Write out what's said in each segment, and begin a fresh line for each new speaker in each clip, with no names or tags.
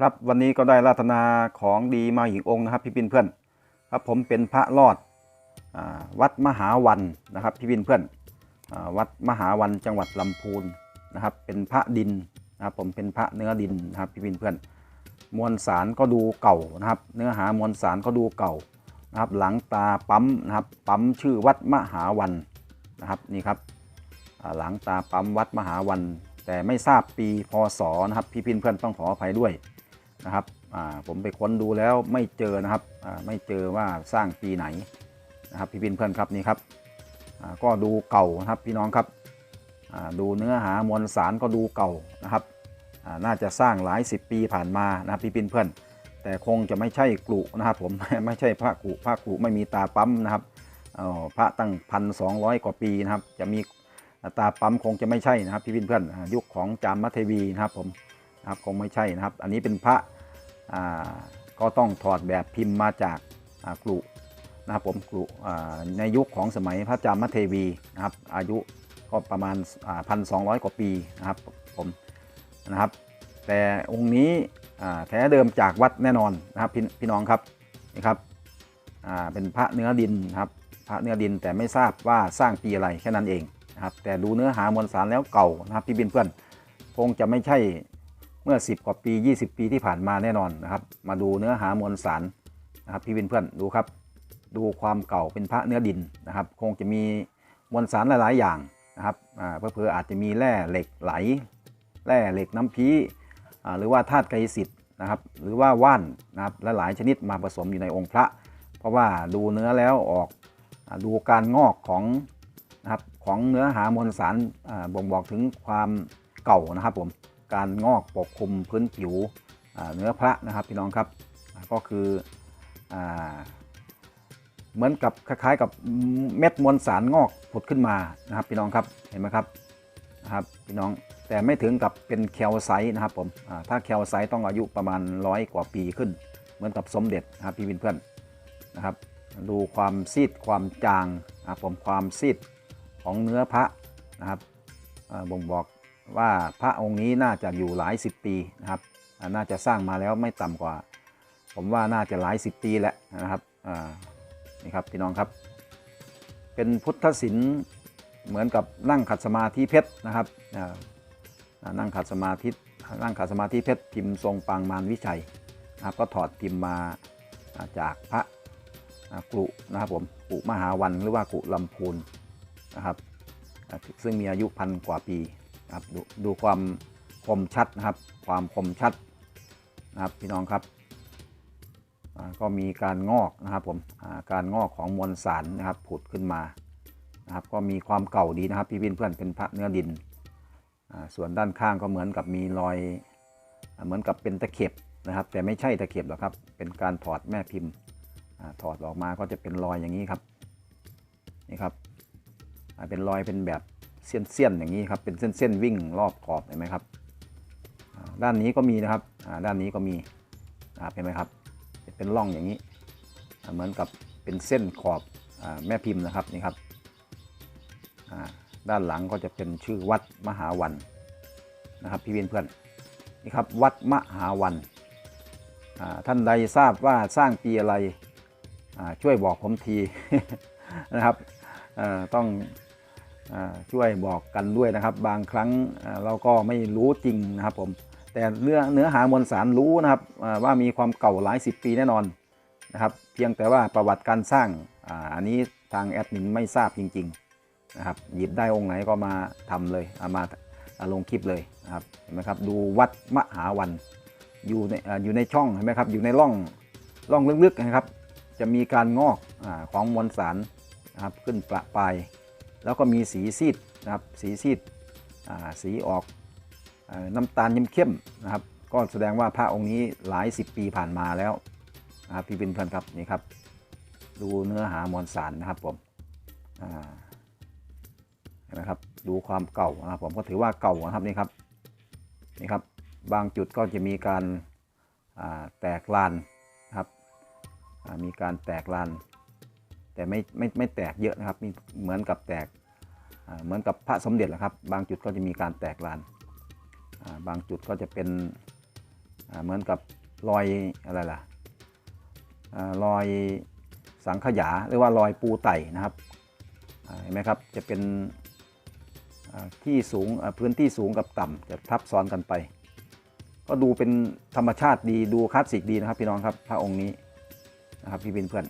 ครับวันนี้ก็ได้ราธนาของดีมาอีกองค์นะครับพี่ปินเพื่อนครับผมเป็นพระรอดอวัดมหาวันนะครับพี่ปินเพื่อนอวัดมหาวันจังหวัดลำพูนนะครับ เป็นพระดินนะครับผมเป็นพระเนื้อดินนะครับพี่ปินเพื่อน มวลสารก็ดูเก่านะครับ เนื้อหามวลสารก็ดูเก่านะครับ หลังตาปั๊มนะครับปั๊มชื่อวัดมหาวันนะครับนี่ครับหลังตาปั๊มวัดมหาวัน แต่ไม่ทราบปีพศนะครับพี่พินเพื่อนต้องขออภัยด้วย นะครับอ่าผมไปค้นดูแล้วไม่เจอนะครับอ่าไม่เจอว่าสร้างปีไหนนะครับพี่พินเพื่อนครับนี่ครับอ่าก็ดูเก่านะครับพี่น้องครับอ่าดูเนื้อหามวลสารก็ดูเก่านะครับอ่าน่าจะสร้างหลายสิบปีผ่านมานะครับพี่พินเพื่อนแต่คงจะไม่ใช่กลุนะครับผมไม่ใช่พระกลุพระกลุไม่มีตาปั๊มนะครับอ่อพระตั้งพันสองร้อยกว่าปีนะครับ จะมีตาปั๊มคงจะไม่ใช่นะครับพี่พินเพื่อนอ่ายุคของจามมัทวีนะครับผมนะครับคงไม่ใช่นะครับ อันนี้เป็นพระ ก็ต้องถอดแบบพิมพ์มาจากกลุนะครับผมกลุอ่าในยุคของสมัยพระจามมัทวีนะครับ อายุก็ประมาณพันสองร้อยกว่าปีนะครับผมนะครับ แต่องค์นี้แท้เดิมจากวัดแน่นอนนะครับพี่พี่น้องครับนี่ครับเป็นพระเนื้อดินครับพระเนื้อดินแต่ไม่ทราบว่าสร้างปีอะไรแค่นั้นเองนะครับแต่ดูเนื้อหามวลสารแล้วเก่านะครับพี่บินเพื่อนคงจะไม่ใช่ เมื่อ 10 กว่าปี 20 ปีที่ผ่านมาแน่นอนนะครับ มาดูเนื้อหามวลสารนะครับพี่บินเพื่อนดูครับ ดูความเก่าเป็นพระเนื้อดินนะครับ คงจะมีมวลสารหลาย ๆ อย่างนะครับเพื่อๆอาจจะมีแร่เหล็กไหล แร่เหล็กน้ำพีหรือว่าธาตุไกรสิทธ์นะครับ หรือว่าว่านนะครับและหลายชนิดมาผสมอยู่ในองค์พระ เพราะว่าดูเนื้อแล้วออกดูการงอกของนะครับของเนื้อหามวลสารบ่งบอกถึงความเก่านะครับผม การงอกปกคลุมพื้นผิวเนื้อพระนะครับพี่น้องครับก็คืออเหมือนกับคล้ายๆกับเม็ดมวลสารงอกผุดขึ้นมานะครับพี่น้องครับเห็นไหมครับนะครับพี่น้องแต่ไม่ถึงกับเป็นแคลไซต์นะครับผมถ้าแคลไซต์ต้องอายุประมาณร้อยกว่าปีขึ้น เหมือนกับสมเด็จนะครับพี่วินเพื่อนนะครับดูความซีดความจางนะครับผมความซีดของเนื้อพระนะครับบ่งบอก ว่าพระองค์นี้น่าจะอยู่หลายสิบปีนะครับน่าจะสร้างมาแล้วไม่ต่ำกว่า ผมว่าน่าจะหลายสิบปีแล้วนะครับนี่ครับพี่น้องครับ เป็นพุทธศิลป์เหมือนกับนั่งขัดสมาธิเพชรนะครับนั่งขัดสมาธินั่งขัดสมาธิเพชรพิมพ์ทรงปางมารวิชัยนะครับก็ถอดพิมพ์มาจากพระกลุนะครับผมกุมหาวันหรือว่ากุลำพูนนะครับซึ่งมีอายุพันกว่าปี นะครับดูดูความคมชัดนะครับ ความคมชัดนะครับพี่น้องครับก็มีการงอกนะครับผมการงอกของมวลสารนะครับผุดขึ้นมานะครับ ก็มีความเก่าดีนะครับพี่วินเพื่อนเป็นพระเนื้อดิน ส่วนด้านข้างก็เหมือนกับมีรอย เหมือนกับเป็นตะเข็บนะครับ แต่ไม่ใช่ตะเข็บหรอกครับ เป็นการถอดแม่พิมพ์ถอดออกมาก็จะเป็นรอยอย่างนี้ครับนี่ครับเป็นรอยเป็นแบบ เส้นๆอย่างนี้ครับเป็นเส้นๆวิ่งรอบขอบเห็นไหมครับ ด้านนี้ก็มีนะครับด้านนี้ก็มีเห็นไหมครับ เป็นร่องอย่างนี้ เหมือนกับเป็นเส้นขอบอแม่พิมพ์นะครับนี่ครับด้านหลังก็จะเป็นชื่อวัดมหาวันนะครับพี่เพื่อนๆนี่ครับวัดมหาวันท่านใดทราบว่าสร้างปีอะไรช่วยบอกผมทีนะครับต้อง ช่วยบอกกันด้วยนะครับ บางครั้งเราก็ไม่รู้จริงนะครับผมแต่เนื้อเนื้อหามวลสารรู้นะครับว่ามีความเก่าหลายสิบปีแน่นอนนะครับ เพียงแต่ว่าประวัติการสร้างอ,อันนี้ทางแอดมินไม่ทราบจริงๆนะครับหยิบได้องค์ไหนก็มาทำเลยเอามาาลงคลิปเลยนะครับเห็นไหมครับดูวัดมหาวันอยู่ในออยู่ในช่องเห็นไหมครับอยู่ในร่องร่องลึกๆนะครับ จะมีการงอกอของมวลสารนะครับขึ้นประปาย แล้วก็มีสีซีดนะครับสีซีดสีออกอน้ำตาลยิมเข้มนะครับ ก็แสดงว่าพระองค์นี้หลายสิบปีผ่านมาแล้วนะครับพี่เป็นเพื่อนครับนี่ครับ ดูเนื้อหามวลสารนะครับผมเห็นไหมครับดูความเก่านะครับผมก็ถือว่าเก่านะครับนี่ครับนี่ครับบางจุดก็จะมีการาแตกลานนะครับมีการแตกลาน แต่ไม่ไม่ไม่แตกเยอะนะครับมีเหมือนกับแตกเหมือนกับพระสมเด็จแหละครับ บางจุดก็จะมีการแตกลานบางจุดก็จะเป็นเหมือนกับรอยอะไรล่ะรอยสังขยาหรือว่ารอยปูไต่นะครับเห็นไหมครับจะเป็นที่สูงพื้นที่สูงกับต่ำจะทับซ้อนกันไป ก็ดูเป็นธรรมชาติดีดูคลาสสิกดีนะครับพี่น้องครับพระองค์นี้นะครับพี่เป็นเพื่อน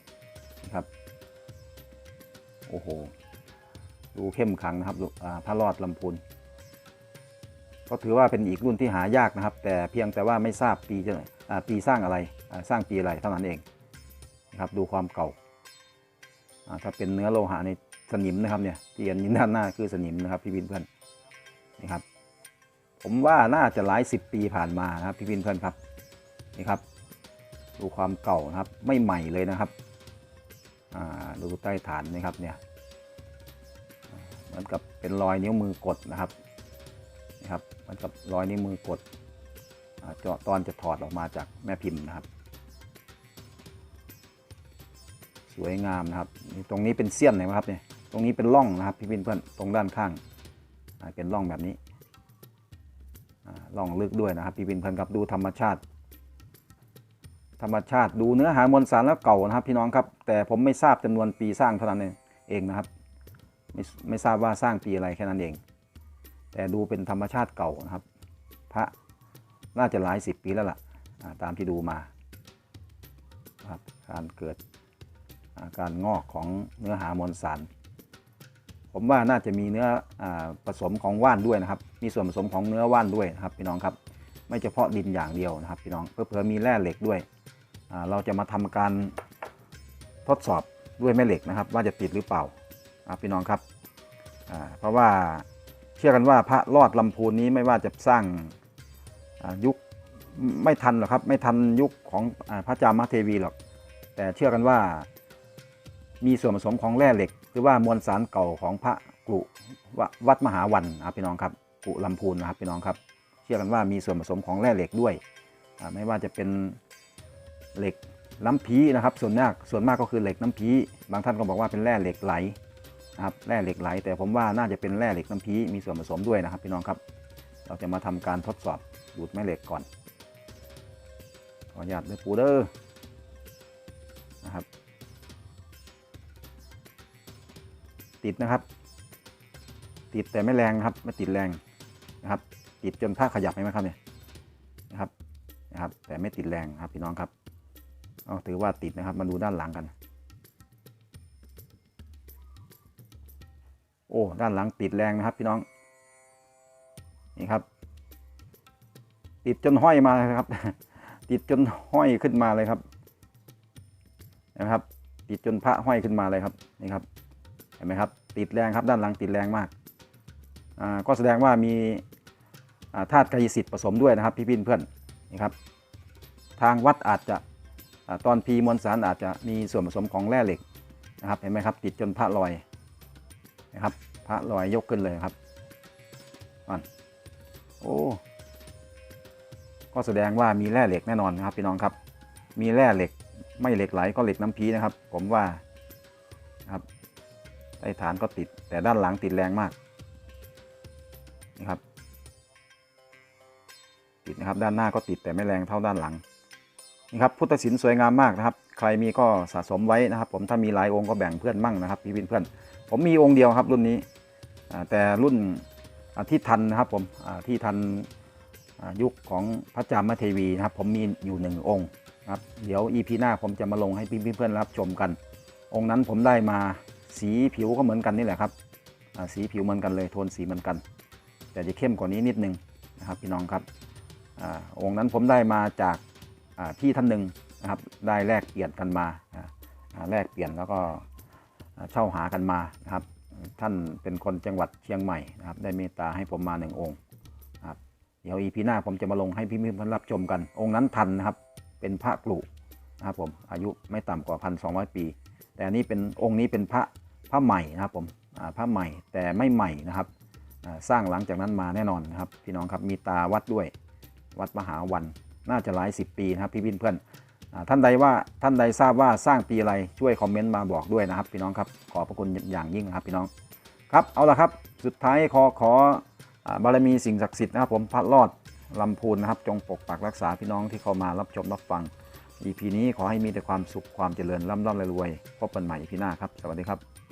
โอ้โห ดูเข้มขลังนะครับดูอ่าพระรอดลำพูนก็ถือว่าเป็นอีกรุ่นที่หายากนะครับ แต่เพียงแต่ว่าไม่ทราบปีจะอ่าปีสร้างอะไรสร้างปีอะไรเท่านั้นเองนะครับดูความเก่าถ้าเป็นเนื้อโลหะในสนิมนะครับเนี่ยที่เห็นยู่ด้านหน้าคือสนิมนะครับพี่บินเพื่อนนี่ครับ ผมว่าน่าจะหลายสิบปีผ่านมานะครับพี่บินเพื่อนครับนี่ครับ ดูความเก่านะครับไม่ใหม่เลยนะครับ ดูใต้ฐานนะครับเนี่ยเหมือนกับเป็นรอยนิ้วมือกดนะครับนะครับมันกับรอยนิ้วมือกดเจาะตอนจะถอดออกมาจากแม่พิมพ์นะครับ สวยงามนะครับตรงนี้เป็นเสี้ยนเห็นไหมครับเนี่ยตรงนี้เป็นร่องนะครับพี่เพื่อนตรงด้านข้างเป็นร่องแบบนี้ร่องลึกด้วยนะครับพี่เพื่อนๆครับดูธรรมชาติ ธรรมชาติดูเนื้อหามวลสารแล้วเก่านะครับพี่น้องครับแต่ผมไม่ทราบจำนวนปีสร้างเท่านั้นเองเองนะครับไม่ไม่ทราบว่าสร้างปีอะไรแค่นั้นเอง แต่ดูเป็นธรรมชาติเก่านะครับ พระน่าจะหลายสิบปีแล้วล่ะอ่าตามที่ดูมาครับการเกิดาการงอกของเนื้อหามวลสาร ผมว่าน่าจะมีเนื้ออาผสมของว่านด้วยนะครับ มีส่วนผสมของเนื้อว่านด้วยนะครับพี่น้องครับ ไม่เฉพาะดินอย่างเดียวนะครับพี่น้องเพื่อๆมีแร่เหล็กด้วยเราจะมาทำการทดสอบด้วยแม่เหล็กนะครับ ว่าจะติดหรือเปล่าพี่น้องครับเพราะว่าเชื่อกันว่าพระรอดลำพูนนี้ไม่ว่าจะสร้างยุคไม่ทันหรอกครับไม่ทันยุคของพระจามเทวีหรอก แต่เชื่อกันว่ามีส่วนผสมของแร่เหล็ก หรือว่ามวลสารเก่าของพระกรุวัดมหาวันนะพี่น้องครับกุลำพูนนะครับพี่น้องครับ เชื่อกันว่ามีส่วนผสมของแร่เหล็กด้วย ไม่ว่าจะเป็นเหล็กน้ำพีนะครับ ส่วนมากส่วนมากก็คือเหล็กน้ำพีบางท่านก็บอกว่าเป็นแร่เหล็กไหลนะครับแร่เหล็กไหล แต่ผมว่าน่าจะเป็นแร่เหล็กน้ำพีมีส่วนผสมด้วยนะครับพี่น้องครับ เราจะมาทำการทดสอบดูดแม่เหล็กก่อนขออนุญาตด้วยปูเดอร์นะครับ ติดนะครับ ติดแต่ไม่แรงครับไม่ติดแรงนะครับ ติดจนผ้าขยับไหมครับเนี่ยนะครับนะครับ แต่ไม่ติดแรงครับพี่น้องครับเอาถือว่าติดนะครับมาดูด้านหลังกัน โอ้ด้านหลังติดแรงนะครับพี่น้องนี่ครับ ติดจนห้อยมาเลยครับ ติดจนห้อยขึ้นมาเลยครับนะครับ ติดจนพระห้อยขึ้นมาเลยครับนี่ครับเห็นไหมครับ ติดแรงครับด้านหลังติดแรงมากอ่าก็แสดงว่ามี ธาตุกายสิทธิ์ผสมด้วยนะครับพี่พี่เพื่อนนี่ครับทางวัดอาจจะอตอนพีมวลสารอาจจะมีส่วนผสมของแร่เหล็กนะครับเห็นไหมครับ ติดจนพระลอยนะครับพระลอยยกขึ้นเลยครับนั่นโอ้ก็แสดงว่ามีแร่เหล็กแน่นอนนะครับพี่น้องครับ มีแร่เหล็กไม่เหล็กไหลก็เหล็กน้ำพีนะครับ ผมว่านะครับใต้ฐานก็ติดแต่ด้านหลังติดแรงมากนี่ครับ ติดนะครับ ด้านหน้าก็ติดแต่ไม่แรงเท่าด้านหลังนี่ครับพุทธศิลป์สวยงามมากนะครับ ใครมีก็สะสมไว้นะครับ ผมถ้ามีหลายองค์ก็แบ่งเพื่อนมั่งนะครับพี่วินเพื่อน ผมมีองค์เดียวครับรุ่นนี้แต่รุ่นที่ทันนะครับผมที่ทันยุคของพระจามเทวีนะครับ ผมมีอยู่หนึ่งองค์นะครับเดี๋ยวอีพีหน้าผมจะมาลงให้พี่เพื่อนรับชมกัน องค์นั้นผมได้มาสีผิวก็เหมือนกันนี่แหละครับสีผิวเหมือนกันเลยโทนสีเหมือนกัน แต่จะเข้มกว่านี้นิดนึงนะครับพี่น้องครับ อองค์นั้นผมได้มาจากพี่ท่านหนึ่งนะครับ ได้แลกเปลี่ยนกันมาแลกเปลี่ยนแล้วก็เช่าหากันมานะครับ ท่านเป็นคนจังหวัดเชียงใหม่นะครับ ได้เมตตาให้ผมมาหนึ่งองค์ครับเดี๋ยวอีพีหน้าผมจะมาลงให้พี่มินรับชมกัน องค์นั้นทันนะครับ เป็นพระกลุนะครับผมอายุไม่ต่ำกว่าพันสองปี แต่อันนี้เป็นองค์นี้เป็นพระพระใหม่นะครับผมพระใหม่แต่ไม่ใหม่นะครับสร้างหลังจากนั้นมาแน่นอนนะครับพี่น้องครับมีตาวัดด้วย วัดมหาวัน น่าจะหลายสิบปีนะครับพี่บินเพื่อนท่านใดว่าท่านใดทราบว่าสร้างปีอะไรช่วยคอมเมนต์มาบอกด้วยนะครับ พี่น้องครับขอพระคุณอย่างยิ่งนะครับพี่น้องครับเอาละครับสุดท้ายขอขอบารมีสิ่งศักดิ์สิทธิ์นะครับผมพระรอดลำพูนนะครับ จงปกปักรักษาพี่น้องที่เข้ามารับชมรับฟัง EP นี้ขอให้มีแต่ความสุขความเจริญร่ำร่ำรวยพบกันใหม่ EP หน้าครับ สวัสดีครับ